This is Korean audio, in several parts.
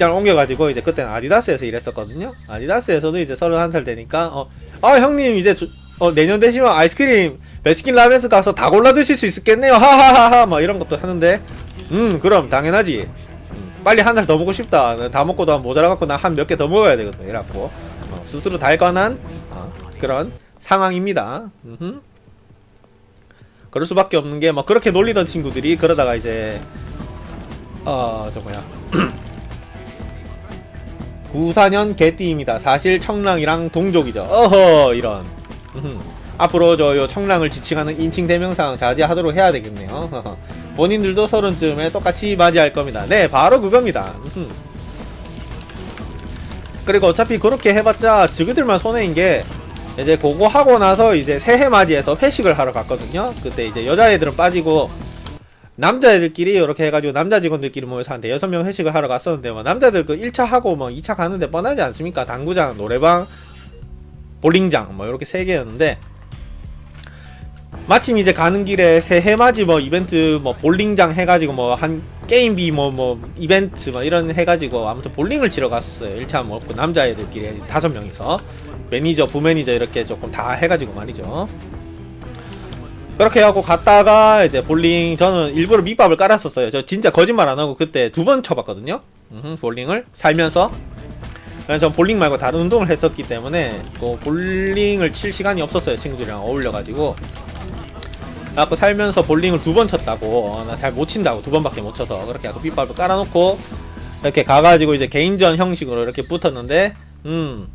직장 옮겨가지고 이제 그때는 아디다스에서 일했었거든요. 아디다스에서도 이제 31살 되니까 어, 아 형님 이제 조- 어, 내년 되시면 아이스크림 베스킨 라빈스 가서 다 골라 드실 수 있겠네요. 하하하하 막 이런 것도 하는데 음 그럼 당연하지. 음, 빨리 한 살 더 먹고 싶다. 나다 먹고도 한 모자라 갖고 나 한 몇 개 더 먹어야 되거든. 이래갖고 어, 스스로 달관한 어, 그런 상황입니다. 음흠. 그럴 수밖에 없는 게 막 그렇게 놀리던 친구들이 그러다가 이제 어저 뭐야 94년 개띠입니다. 사실 청랑이랑 동족이죠. 어허 이런. 앞으로 저 요 청랑을 지칭하는 인칭 대명상 자제하도록 해야 되겠네요. 본인들도 서른쯤에 똑같이 맞이할 겁니다. 네, 바로 그겁니다. 그리고 어차피 그렇게 해봤자 지그들만 손해인 게 이제 그거 하고 나서 이제 새해 맞이해서 회식을 하러 갔거든요. 그때 이제 여자애들은 빠지고 남자애들끼리 이렇게 해가지고 남자 직원들끼리 모여서 한 대여섯 명 회식을 하러 갔었는데 뭐 남자들 그 1차 하고 뭐 2차 가는데 뻔하지 않습니까? 당구장, 노래방, 볼링장 뭐 이렇게 세 개였는데 마침 이제 가는 길에 새해 맞이 뭐 이벤트 뭐 볼링장 해가지고 뭐 한 게임비 뭐 뭐 이벤트 뭐 이런 해가지고 아무튼 볼링을 치러 갔었어요 1차 먹고 남자애들끼리 다섯 명이서 매니저 부매니저 이렇게 조금 다 해가지고 말이죠 그렇게 하고 갔다가 이제 볼링 저는 일부러 밑밥을 깔았었어요. 저 진짜 거짓말 안 하고 그때 두 번 쳐봤거든요. 음흠, 볼링을 살면서. 전 볼링 말고 다른 운동을 했었기 때문에 그 볼링을 칠 시간이 없었어요 친구들이랑 어울려가지고. 그래갖고 살면서 볼링을 두 번 쳤다고. 나잘 못 친다고. 두 번밖에 못 쳐서. 그렇게 하고 빗밥을 깔아놓고 이렇게 가가지고 이제 개인전 형식으로 이렇게 붙었는데 음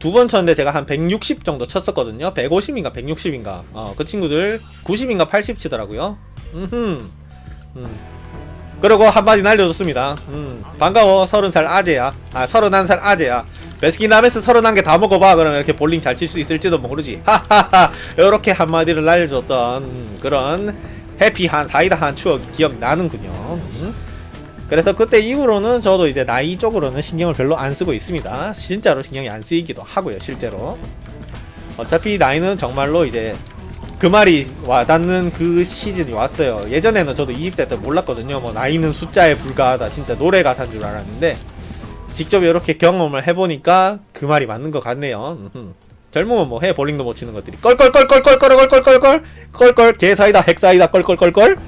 두 번 쳤는데 제가 한 160 정도 쳤었거든요. 150인가 160인가. 어 그 친구들 90인가 80 치더라고요. 음 그리고 한마디 날려줬습니다. 음. 반가워 30살 아재야. 아 31살 아재야. 베스킨 라빈스 31개 다 먹어봐. 그러면 이렇게 볼링 잘 칠 수 있을지도 모르지. 하하하. 요렇게 한마디를 날려줬던 음, 그런 해피한 사이다한 추억 기억 나는군요. 음. 그래서 그때 이후로는 저도 이제 나이 쪽으로는 신경을 별로 안 쓰고 있습니다. 진짜로 신경이 안 쓰이기도 하고요 실제로. 어차피 나이는 정말로 이제 그 말이 와닿는 그 시즌이 왔어요. 예전에는 저도 20대 때 몰랐거든요. 뭐 나이는 숫자에 불과하다. 진짜 노래 가사인 줄 알았는데 직접 이렇게 경험을 해보니까 그 말이 맞는 것 같네요. 젊으면 뭐 해 볼링도 못 치는 것들이. 껄껄껄껄껄껄껄껄껄껄. 껄껄 개사이다 핵사이다 껄껄껄껄